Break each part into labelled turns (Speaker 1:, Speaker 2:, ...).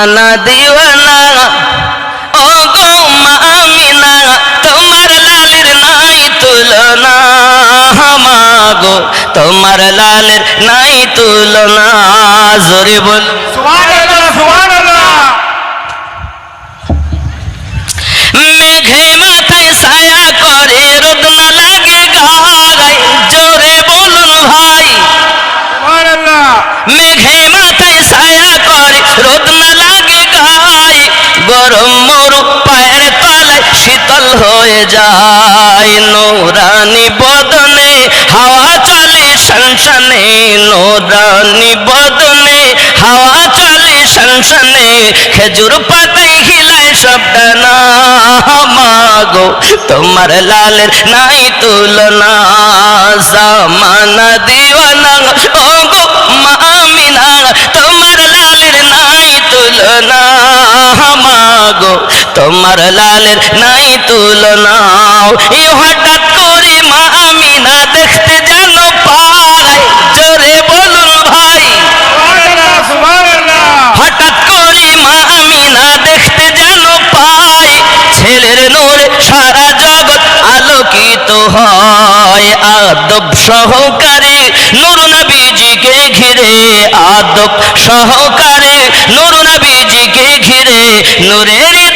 Speaker 1: জামানা দিওয়ানা। ও গো মামিনা তোমার লালের নাই তুলনা। মাগো তোমার লালের নাই তুলনা। জোরে বল।
Speaker 2: সুবহানাল্লাহ।
Speaker 1: নোরানি বদনে, হাওয়া চলে শানশানে নোরানি বদনে, হাওয়া চলে শানশানে খেজুর পাতায় হিলায় সবটা না মাগো তোমার লালের নাই তুলনা, জামানা দিওয়ানা, ও তোমার লালের নাই তুলনা এই হঠাৎ করে মামিনা দেখতে যেন পায়। জোরে বলুন ভাই। হঠাৎ করে মা আমিনা দেখতে যেন পায়। ছেলের নূরে সারা জগৎ আলোকিত হয়। আদব সহকারে নূর নবীজিকে ঘিরে, আদব সহকারে নূর নবীজিকে ঘিরে, নূরের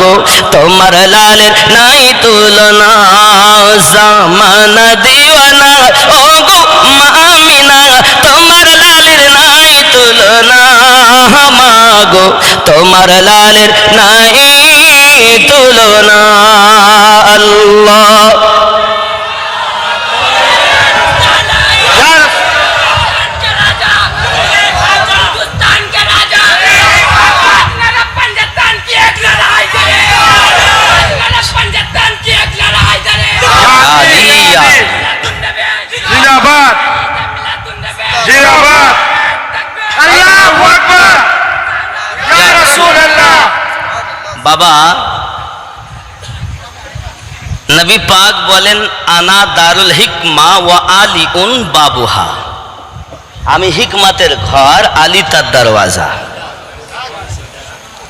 Speaker 1: মাগো তোমার লালের নাই তুলনা, জামানা দিওয়ানা ও গো মামিনা, তোমার লালের নাই তুলনা, মাগো, তোমার লালের নাই তুলনা, আল্লাহ। নবী পাক বলেন, আনা দারুল হিকমা ওয়া আলী উন বাবুহা। আমি হিকমাতের ঘর, আলী তার দরওয়াজা।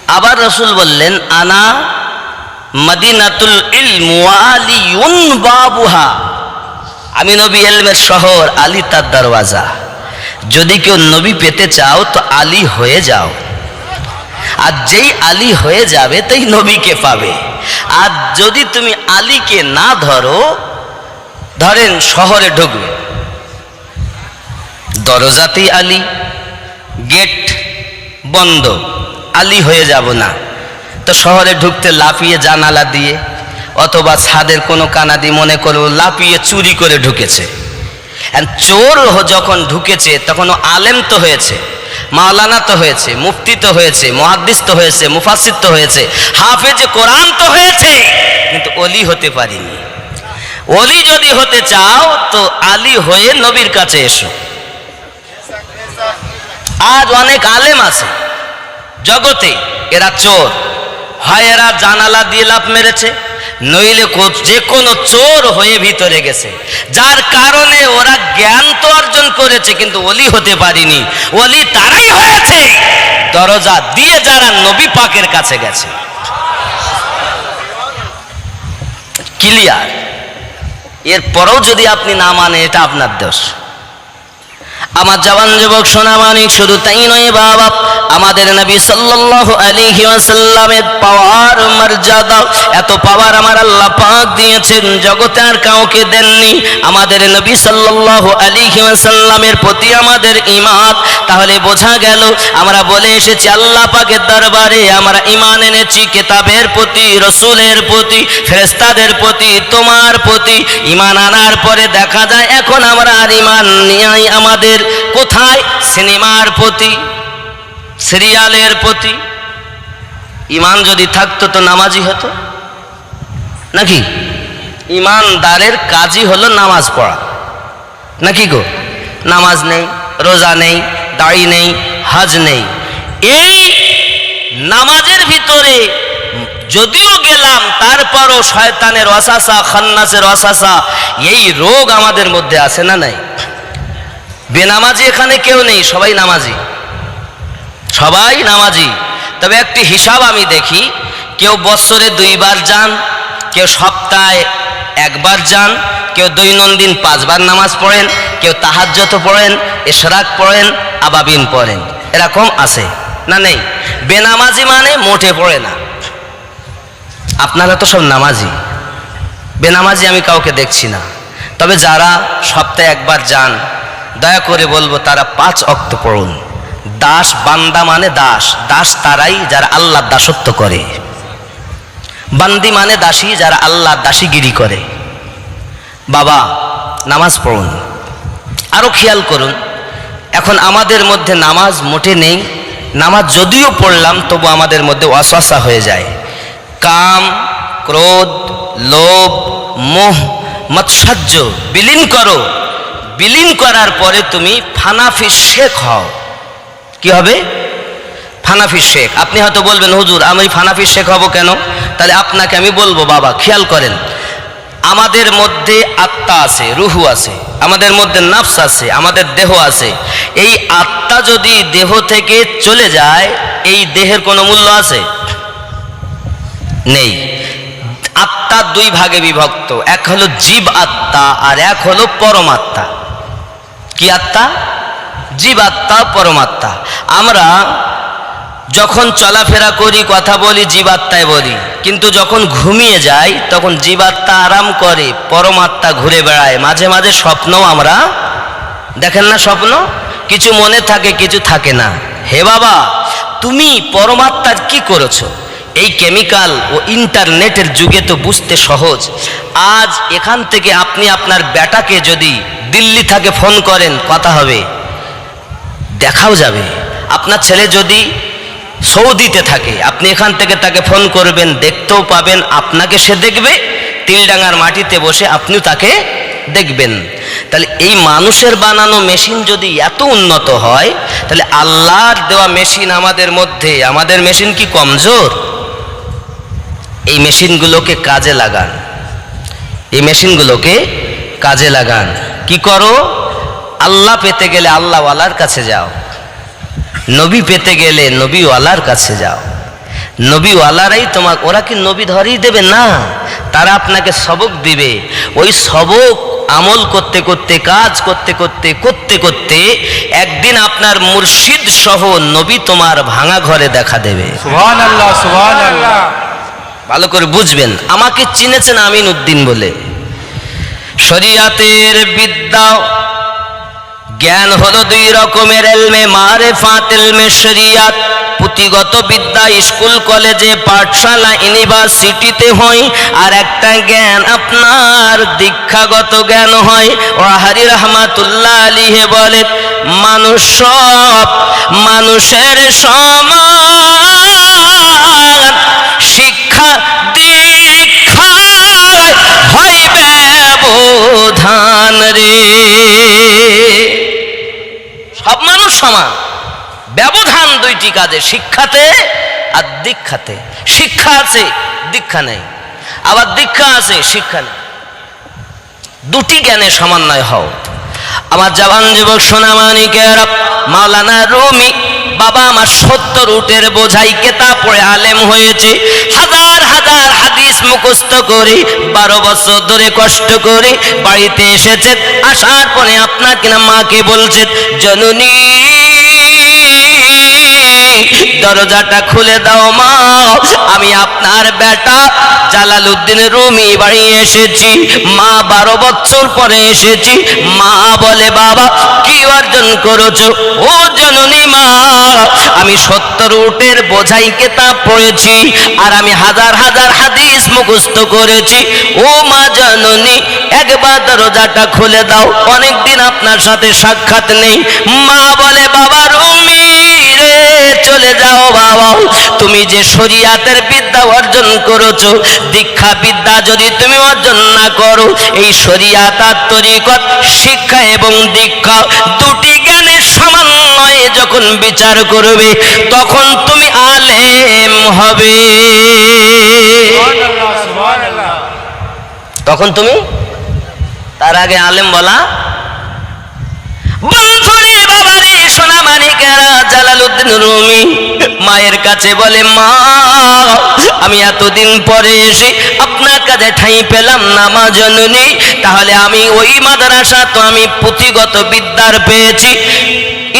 Speaker 1: আবার রসুল বললেন, আনা মদিনাতুল ইলম ওয়া আলী উন বাবুহা। আমি নবী এলমের শহর, আলী তার দরওয়াজা। যদি কেউ নবী পেতে চাও, তো আলী হয়ে যাও। আর যেই আলী হয়ে যাবে, তাই নবীকে পাবে। আর যদি তুমি আলীকে না ধরো, ধরেন শহরে ঢুকবে। দরজাতেই আলী, গেট বন্ধ, আলী হয়ে যাব না। তো শহরে ঢুকতে লাফিয়ে জানালা দিয়ে, অথবা ছাদের কোনো কানাদি মনে করো লাফিয়ে চুরি করে ঢুকেছে। চোর যখন ঢুকেছে তখন আলেম তো হয়েছে। মাওলানা তো হয়েছে, মুফতি তো হয়েছে, মহাদ্দিস তো হয়েছে মুফাসিদ তো হয়েছে, হাফেজে কোরআন তো হয়েছে, কিন্তু অলি হতে পারিনি। অলি যদি হতে চাও, তো আলী হয়ে নবীর কাছে এসো। আজ অনেক আলেম আছে, জগতে এরা চোর, হয় এরা জানালা দিয়ে লাভ মেরেছে নইলে যে কোনো চোর হয়ে ভিতরে গেছে। যার কারণে ওরা জ্ঞান তো অর্জন করেছে, কিন্তু অলি হতে পারিনি। অলি তারাই হয়েছে। দরজা দিয়ে যারা নবী পাকের কাছে গেছে। ক্লিয়ার এরপরেও যদি আপনি না মানে এটা আপনার দোষ। আমার জবান যুবক, সোনা মানিক শুধু তাই নয় বাবা আমাদের নবী সাল্লাল্লাহু আলাইহি ওয়াসাল্লামের পাওয়ার মর্যাদা, এত পাওয়ার আমার আল্লাহ পাক দিয়েছেন, জগতে আর কাউকে দেননি। আমাদের নবী সাল্লাল্লাহু আলাইহি ওয়াসাল্লামের প্রতি আমাদের ঈমান, তাহলে বোঝা গেল, আমরা বলে এসেছি, আল্লাহ পাকের দরবারে আমরা ঈমান এনেছি কিতাবের প্রতি, রসুলের প্রতি, ফেরেশতাদের প্রতি, তোমার প্রতি। ঈমান আনার পরে দেখা যায়, এখন আমরা আর ঈমান নিয়ে আমাদের, কোথায়? সিনেমার প্রতি। সিরিয়ালের প্রতি ঈমান যদি থাকতো তো নামাজি হতো? নাকি? ইমানদারের কাজই হলো নামাজ পড়া। নাকি গো? নামাজ নেই, রোজা নেই, দাড়ি নেই, হাজ নেই। এই নামাজের ভিতরে যদিও গেলাম, তারপরও শয়তানের অসাসা, খান্নাসের অসাসা, এই রোগ আমাদের মধ্যে আছে না নাই? বেনামাজি এখানে কেউ নেই, সবাই নামাজি। সবাই নামাজি। তবে একটি হিসাব আমি দেখি, কেউ বছরে দুইবার যান, কেউ সপ্তাহে একবার যান, কেউ দৈনন্দিন পাঁচবার নামাজ পড়েন, কেউ তাহাজ্জত পড়েন, এশরাক পড়েন, আবাবিন পড়েন। এরকম আছে না নেই? বেনামাজি মানে মোটে পড়ে না। আপনারা তো সব নামাজি। বেনামাজি আমি কাউকে দেখছি না। তবে যারা সপ্তাহে একবার যান, দয়া করে বলব তারা পাঁচ অক্ত পড়ুন। দাস বান্দা মানে দাস দাস তারাই যারা আল্লাহ দাসত্ব করে। বান্দি মানে দাসী যারা আল্লাহ দাসীগিরি করে। বাবা, নামাজ পড়ুন। আরও খেয়াল করুন, এখন আমাদের মধ্যে নামাজ মোটে নেই। নামাজ যদিও পড়লাম, তবু আমাদের মধ্যে অসসা হয়ে যায়। কাম, ক্রোধ, লোভ, মোহ মৎসাহ্য বিলীন করো। বিলীন করার পরে তুমি ফানাফি শেখ হও। কি হবে? ফানাফি শেখ। আপনি হয়তো বলবেন, হুজুর, আমি ফানাফি শেখ হব কেন? তাহলে আপনাকে আমি বলব, বাবা, খেয়াল করেন, আমাদের মধ্যে আত্মা আছে, রুহু আছে, আমাদের মধ্যে নাফস আছে, আমাদের দেহ আছে। এই আত্মা যদি দেহ থেকে চলে যায়, এই দেহের কোনো মূল্য আছে? নেই। আত্মা দুই ভাগে বিভক্ত, এক হলো জীব আত্মা আর এক হলো পরমাত্মা কি আত্মা? জীবাত্মা পরমাত্মা। আমরা যখন চলাফেরা করি, কথা বলি, জীবাত্মায় বলি, কিন্তু যখন ঘুমিয়ে যাই, তখন জীবাত্মা আরাম করে, পরমাত্মা ঘুরে বেড়ায়। মাঝে মাঝে স্বপ্নও আমরা দেখেন না স্বপ্ন? কিছু মনে থাকে, কিছু থাকে না। হে বাবা, তুমি পরমাত্মার কি করেছ? এই কেমিক্যাল ও ইন্টারনেটের যুগে তো বুঝতে সহজ। আজ এখান থেকে আপনি আপনার ব্যাটাকে যদি দিল্লি থেকে ফোন করেন, কথা হবে। দেখাও যাবে। আপনার ছেলে যদি সৌদিতে থাকে, আপনি এখান থেকে তাকে ফোন করবেন, দেখতেও পাবেন, আপনাকে সে দেখবে, তিলডাঙ্গার মাটিতে বসে আপনিও তাকে দেখবেন। তাহলে এই মানুষের বানানো মেশিন যদি এত উন্নত হয়, তাহলে আল্লাহর দেওয়া মেশিন আমাদের মধ্যে, আমাদের মেশিন কি কমজোর? এই মেশিনগুলোকে কাজে লাগান। এই মেশিনগুলোকে কাজে লাগান। কি করো? আল্লাহ পেতে গেলে আল্লাহওয়ালার কাছে যাও। নবী পেতে গেলে নবীওয়ালার কাছে যাও। নবীওয়ালারাই তোমার ওরা কি নবী ধরেই দেবে? না। তারা আপনাকে সবক দিবে। ওই সবক আমল করতে করতে কাজ করতে করতে করতে করতে একদিন আপনার মুর্শিদ সহ নবী তোমার ভাঙা ঘরে দেখা দেবে। ভালো করে বুঝবেন। আমাকে চিনেছেন আমিন উদ্দিন বলে। শরিয়াতের বিদ্যা জ্ঞান হলো দুই রকমের এলমে মারে ফাঁত এলমে শরিয়াত। পুঁথিগত বিদ্যা, স্কুল, কলেজে, পাঠশালা, ইউনিভার্সিটিতে হয়। আর একটা জ্ঞান আপনার দীক্ষাগত জ্ঞান হয়। ও ওয়াহারি রহমাতুল্লাহ আলিহে বলে, মানুষ সব মানুষের সমান সমান। ব্যবধান দুইটি কাজে, শিক্ষাতে আর দীক্ষাতে। শিক্ষা আছে, দীক্ষা নেই। আবার দীক্ষা আছে, শিক্ষা নেই। দুটি জ্ঞানে সমন্বয় হও। আমার জবান যুবক সোনামানিকের মাওলানা রুমি, বাবা আমার সত্তর উটের বোঝাই কেতাব পড়ে আলেম হয়েছে। হাজার হাজার হাদিস মুখস্থ করে, বারো বছর ধরে কষ্ট করে, বাড়িতে এসেছেন আসার পরে আপনার কিনা মাকে বলছেন, জননী দরজাটা খুলে দাও মা। আমি আপনার বেটা জালালউদ্দিন রুমি বাড়ি এসেছি। মা বারো বছর পরে এসেছি। মা বলে, বাবা, কি অর্জন করেছ? ও জননী মা, আমি সত্তর উটের বোঝাই কেতাব পড়েছি আর আমি হাজার হাজার হাদিস মুখস্থ করেছি। ও মা জননী, একবার দরজাটা খুলে দাও। অনেকদিন আপনার সাথে সাক্ষাৎ নেই। মা বলে, বাবা চলে যাও বাবা, তুমি যে শরিয়াতের বিদ্যা অর্জন করেছ, দীক্ষা বিদ্যা যদি তুমি অর্জন না করো, এই শরিয়াত আর তরিকত, শিক্ষা এবং দীক্ষা দুটি জ্ঞানের সমন্বয়ে যখন বিচার করবে, তখন তুমি আলেম হবে। তখন তুমি তার আগে আলেম বলা সোনা মানিকেরা জালালউদ্দিন রুমি কাছে বলে, মা, আমি এতদিন পরে এসে আপনার কাছে ঠাঁই পেলাম না, মা জননী। তাহলে আমি ওই মাদ্রাসা তো আমি পুঁথিগত বিদ্যার পেয়েছি।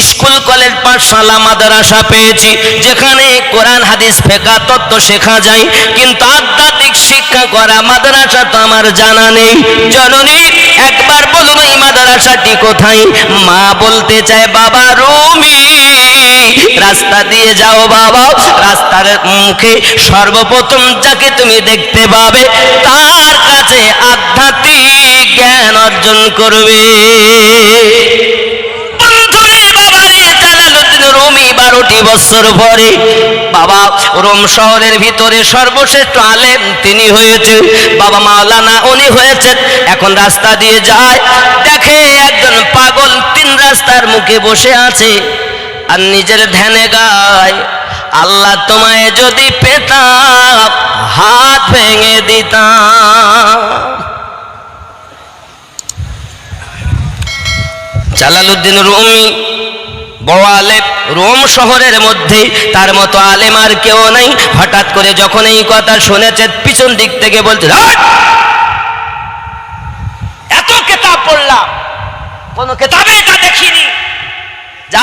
Speaker 1: স্কুল, কলেজ, পাঠশালা, মাদ্রাসা পেয়েছি। যেখানে কোরআন, হাদিস ফেকা তত্ত্ব শেখা যায়। কিন্তু আধ্যাত্মিক শিক্ষা করা, মাদ্রাসা তো আমার জানা নেই। জননী, একবার বলুন এই মাদ্রাসাটি কোথায়? মা বলতে চায়, বাবা, রুমি, রাস্তা দিয়ে যাও বাবা, রাস্তার মুখে সর্বপ্রথম যাকে তুমি দেখতে পাবে, তার কাছে আধ্যাত্মিক জ্ঞান অর্জন করবে। বারোটি বছর পরে বাবা রোম শহরের ভিতরে সর্বশ্রেষ্ঠ আলেম তিনি হয়েছে। বাবা মাওলানা উনি হয়েছেন। এখন রাস্তা দিয়ে যায়। দেখে একজন পাগল তিন রাস্তার মুখে বসে আছে আর নিজের ধ্যানে গায়, আল্লাহ তোমায় যদি পেতাম, হাত ভেঙে দিতাম। জালালউদ্দিন রুমি বড় আলেম রোম শহরের মধ্যে তার মতো আলেম আর কেউ নেই। হঠাৎ করে যখন এই কথা শুনেছে, পিছন দিক থেকে বলছে "হাট! এত কেতাব পড়লাম, কোন কেতাবে এটা দেখিনি। যা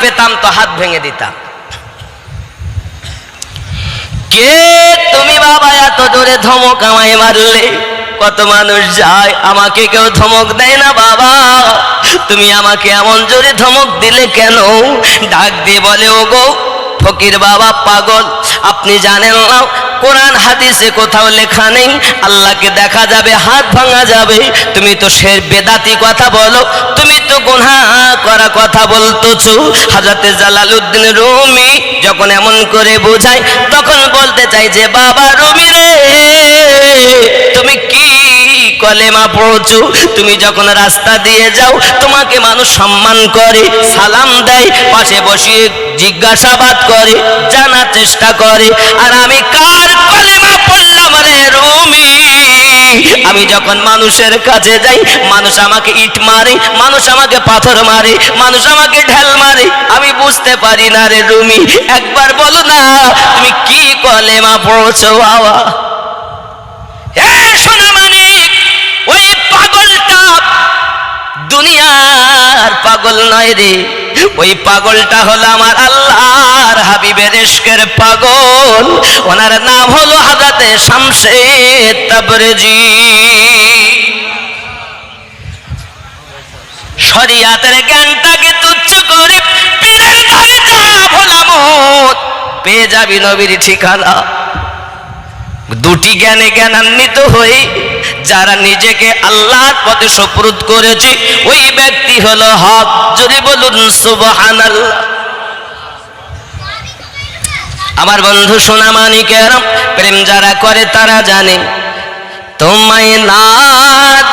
Speaker 1: পেতাম তো হাত ভেঙে দিতাম। কে তুমি বাবা, এত জোরে ধমক আমায় মারলে? কত মানুষ যায়, আমাকে কেউ ধমক দেয় না বাবা। তুমি আমাকে এমন জোরে ধমক দিলে কেন? ডাক দিয়ে বলে ও গো ফকির বাবা, পাগল। আপনি জানেন না, কোরআন, হাদিসে কোথাও লেখা নেই, আল্লাহকে দেখা যাবে, হাত ভাঙা যাবে। তুমি তো সে বেদাতি কথা বলো, তুমি তো গুনাহ করা কথা বলতেছো। হাজরতে জালালউদ্দিন রুমি যখন এমন করে বোঝায়, তখন বলতে চাই যে, বাবা রুমি রে কলেমা পড়ছো, তুমি যখন রাস্তা দিয়ে যাও, তোমাকে মানুষ সম্মান করে, সালাম দেয়, পাশে বসিয়ে জিজ্ঞাসাবাদ করে, জানার চেষ্টা করে, আর আমি কার কলেমা পড়লাম রে রুমি? আমি যখন মানুষের কাছে যাই, মানুষ আমাকে ইট মারে, মানুষ আমাকে পাথর মারে, মানুষ আমাকে ঢেল মারে, আমি বুঝতে পারি না রে রুমি, একবার বলো না, তুমি কি কলেমা পড়ছো বাবা? দুনিয়ার পাগল নয় রে। ওই পাগলটা হলো আমার আল্লাহর হাবিবের এশকের পাগল। ওনার নাম হলো হাজাতে শামসে তাবরেজি। শরিয়াতের জ্ঞানটাকে তুচ্ছ করে পীরের ধারে যা ভোলামত পেয়ে যাবি নবীর ঠিকানা। দুটি জ্ঞানে জ্ঞানান্বিত হয়ে যারা নিজেকে আল্লাহর পথে সপ্রুদ করেছে, ওই ব্যক্তি হলো হক। যদি বলুন, সুবহানাল্লাহ। আমার বন্ধু সোনা মানিকের প্রেম যারা করে তারা জানে, তোমায় না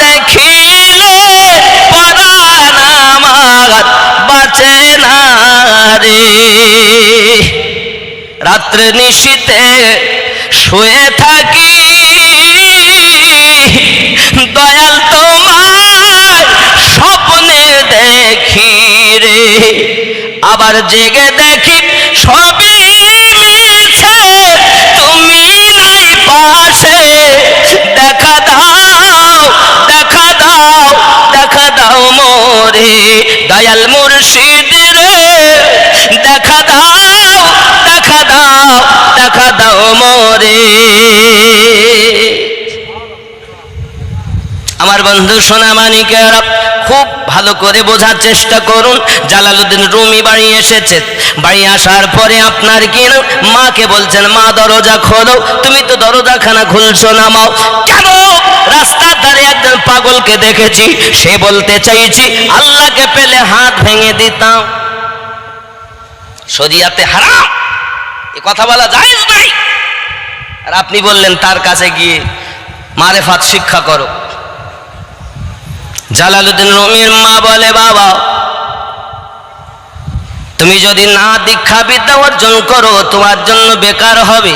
Speaker 1: দেখিলে বাঁচে না রে। রাত্রে নিশীতে শুয়ে থাকি জেগে দেখি সবই মিছে তুমি নাই পাশে। দেখা দাও দেখা দাও দেখা দাও মোরে দয়াল মুর্শিদ রে দেখা দাও দেখা দাও দেখা দাও মোরে। আমার বন্ধু সোনা মানিকেরা খুব ভালো করে বোঝার চেষ্টা করুন। জালালউদ্দিন রুমি বাড়ি এসেছে। বাড়ি আসার পরে আপনার কি মাকে বলছেন, মা, দরজা খোলো। তুমি তো দরজাখানা খুলছো না মাও কেন? রাস্তার ধারে একজন পাগলকে দেখেছি। সে বলতে চাইছি, আল্লাহকে পেলে হাত ভেঙে দিতাম। শরিয়াতে হারাম। এ কথা বলা যায় নাই আর আপনি বললেন, তার কাছে গিয়ে মারেফাত শিক্ষা করো। জালালউদ্দিন রুমির মা বলে, বাবা, তুমি যদি না দীক্ষা বিদ্যা অর্জন করো, তোমার জন্য বেকার হবে।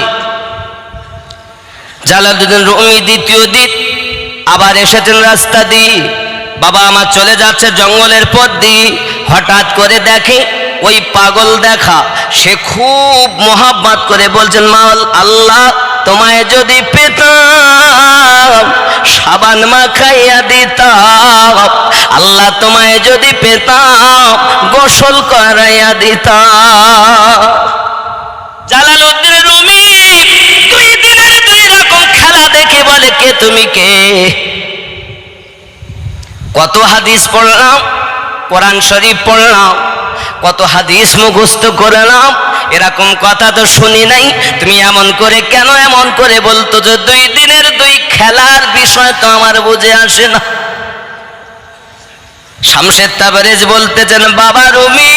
Speaker 1: জালালুদ্দিন রুমি দ্বিতীয় দিন আবার এসেছেন রাস্তা দিয়ে। বাবা আমার চলে যাচ্ছে জঙ্গলের পথ দিয়ে। হঠাৎ করে দেখে ওই পাগল দেখা। সে খুব মোহাব্বত করে বলছেন মাল আল্লাহ তোমায় যদি পেতাম, সাবান মাখাইয়া দিতাম, আল্লাহ তোমায় যদি পেতাম, গোসল করাইয়া দিতাম। জালালউদ্দিন রুমি, দুই দিনের দুই রকম খেলা দেখে বলে, কে তুমি কে? কত হাদিস পড়লাম, কোরআন শরীফ পড়লাম, কত হাদিস মুখস্থ করলাম এরকম কথা তো শুনি নাই। তুমি এমন করে কেন এমন করে বলতো যে দুই দিনের দুই খেলার বিষয় তো আমার বুঝে আসে না। শামশেদ তাবারেজ বলতেছেন, বাবা রুমি,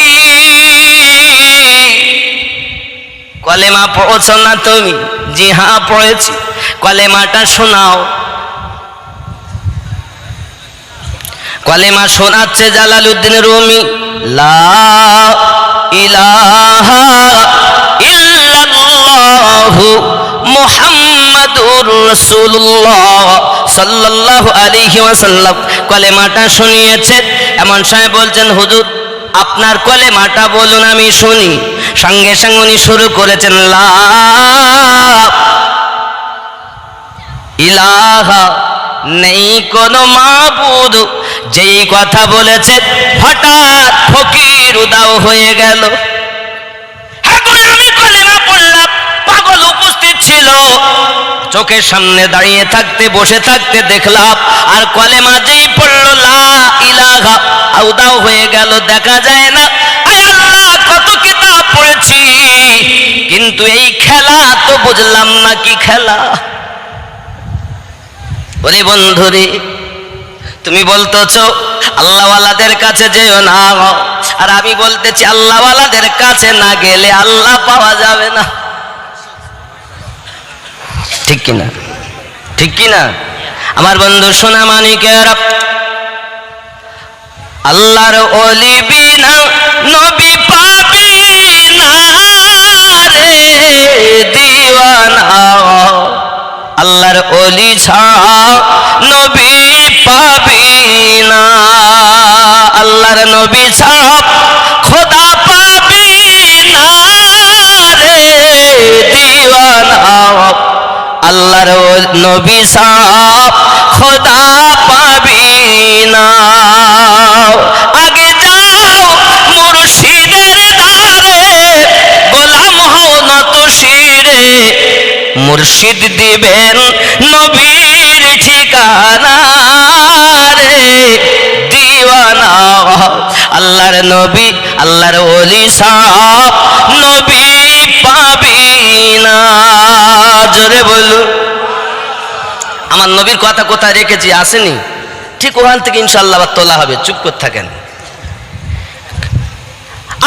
Speaker 1: কলেমা পড়ছো না তুমি? জি হ্যাঁ পড়েছি। কলেমাটা শোনাও। কলেমা শোনাচ্ছে জালালউদ্দিন রুমি, লা ইলাহা ইল্লাল্লাহু মুহাম্মাদুর কলেমাটা শুনিয়েছে এমন সময় বলছেন, হুজুর, আপনার কলেমাটা বলুন, আমি শুনি। সঙ্গে সঙ্গে উনি শুরু করেছেন, লা ইলাহা নেই, কোনো মাবুদ যেই কথা বলেছে, হঠাৎ ফকির উদাও হয়ে গেল। হ্যাঁ আমি পড়লাম, পাগল উপস্থিত ছিল। চোখের সামনে দাঁড়িয়ে থাকতে, বসে থাকতে দেখলাম, আর কলেমা যেই পড়ল, লা ইলাহা উদাও হয়ে গেল, দেখা যায় না। কত কিতাব পড়েছি, কিন্তু এই খেলা তো বুঝলাম না কি খেলা। ওরে বন্ধুরে তুমি বলতেছ, আল্লাহওয়ালাদের কাছে যেও না আর আমি বলতেছি, আল্লাহওয়ালাদের কাছে না গেলে আল্লাহ পাওয়া যাবে না। ঠিক কিনা ঠিক কিনা আমার বন্ধু সোনা মানিকের, আল্লাহর অলি বিনা নবী পাবি না রে দিওয়ানা। আল্লাহর অলি ছাড়া নবী না। আল্লাহর নবী ছাড়া খোদা পাবি না রে দিওয়ানা। আল্লাহর নবী ছাড়া খোদা পাবি না। আগে যাও মুর্শিদের দ্বারে গোলাম হও নত শিরে মুর্শিদ দিবেন নবীর ঠিকানা। দিওয়ানা। আল্লাহর নবী, আল্লাহর ওলি সাহ নবী পাবি না। জোরে বলুন। আমার নবীর কথা কোথায় রেখেছি? আসেনি। ঠিক ওখান থেকে ইনশাল্লাহ তোলা হবে। চুপ করে থাকেন।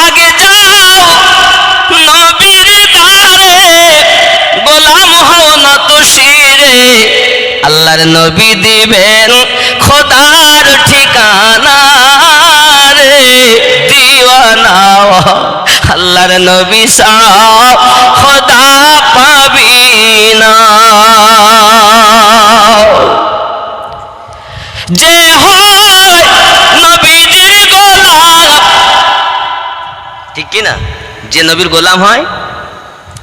Speaker 1: আগে যাও নবীর দ্বারে গোলাম হও না তো শিরে। আল্লাহর নবী দিবেন খোদার ঠিকানা রে। দিওয়ানা আল্লাহর নবী সাহ খোদা পাবি না। যে হয় নবীজির গোলাম। ঠিক কি না? যে নবীর গোলাম হয়,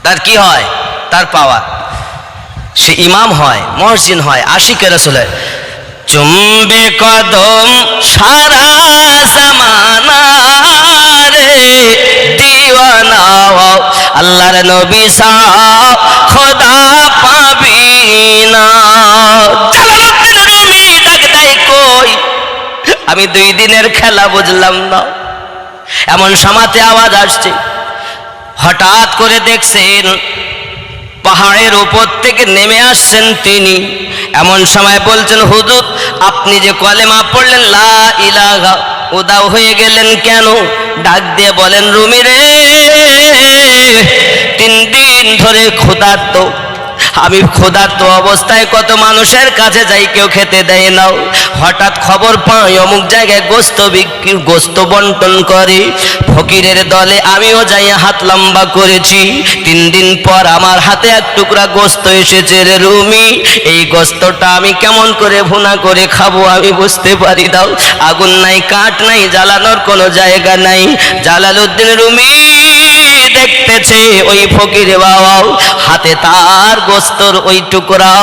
Speaker 1: তার কি হয়? তার পাওয়ার সে ইমাম হয় মসজিদ হয়, আশিকে রসুল হয় চুম্বে কদম সারা জামানা রে, দিওয়ানা আল্লাহর নবী সাহ, খোদা পাবি না। আমি দুই দিনের খেলা বুঝলাম না। এমন সমাতে আওয়াজ আসছে। হঠাৎ করে দেখছেন পাহাড়ের উপর থেকে নেমে আসছেন তিনি। এমন সময় বলছেন, হুজুর, আপনি যে কলেমা পড়লেন, লা ইলাহা, উদাও হয়ে গেলেন কেন? ডাক দিয়ে বলেন, রুমি রে, তিন দিন ধরে ক্ষুধার্ত আমি ক্ষুধার্ত অবস্থায় কত মানুষের কাছে যাই কেউ খেতে দেয় নাও হঠাৎ খবর পাই, অমুক জায়গায় গোস্ত বিক্রি, গোস্ত বন্টন করে। ফকিরের দলে আমিও যাই হাত লম্বা করেছি। তিন দিন পর আমার হাতে এক টুকরা গোস্ত এসেছে রে রুমি। এই গোস্তটা আমি কেমন করে ভুনা করে খাব আমি বুঝতে পারি দাও। আগুন নাই, কাঠ নাই, জ্বালানোর কোনো জায়গা নাই। Jalaluddin Rumi! দেখতেছে ওই ফকির বাবাও। হাতে তার গোস্তর ওই টুকরা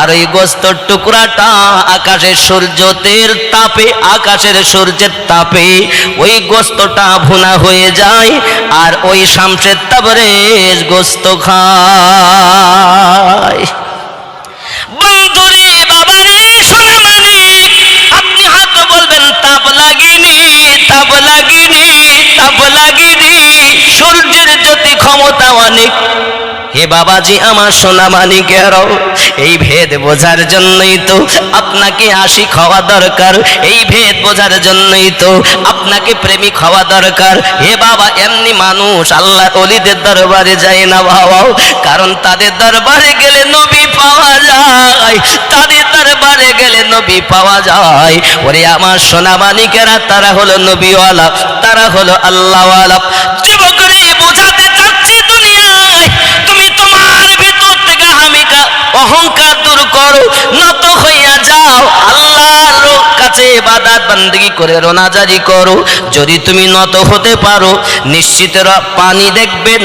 Speaker 1: আর ওই গোস্তর টুকরাটা আকাশের সূর্যতের তাপে, আকাশের সূর্যের তাপে ওই গোস্তটা ভুনা হয়ে যায় আর ওই শামসের তাবরেজ গোস্ত খায়। আপনি হয়তো বলবেন, তাপ লাগেনি তাপ লাগেনি, তাপ সূর্যের জ্যোতি ক্ষমতা অনেক হে বাবাজি, আমার সোনা মানিকেরাও এই ভেদ বোঝার জন্যই তো আপনাকে আশিক হওয়া দরকার। এই ভেদ বোঝার জন্যই তো আপনাকে দরকার। হে বাবা, এমনি মানুষ আল্লাহ অলিদের দরবারে যায় না কারণ তাদের দরবারে গেলে নবী পাওয়া যায়। তাদের দরবারে গেলে নবী পাওয়া যায়। ওরে আমার সোনা মানিকেরা, তারা হলো নবীওয়ালা, তারা হলো আল্লাহওয়ালা। করো নত হইয়া যাও। আল্লাহর কাছে বাদাত বান্দিগি করে রোনাজারি করো। যদি তুমি নত হতে পারো, নিশ্চিত পানি দেখবেন,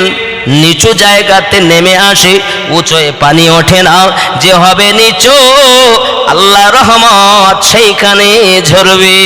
Speaker 1: নিচু জায়গাতে নেমে আসে, উঁচুয়ে পানি ওঠে না, যে হবে নিচু আল্লাহ রহমত সেইখানে ঝরবে।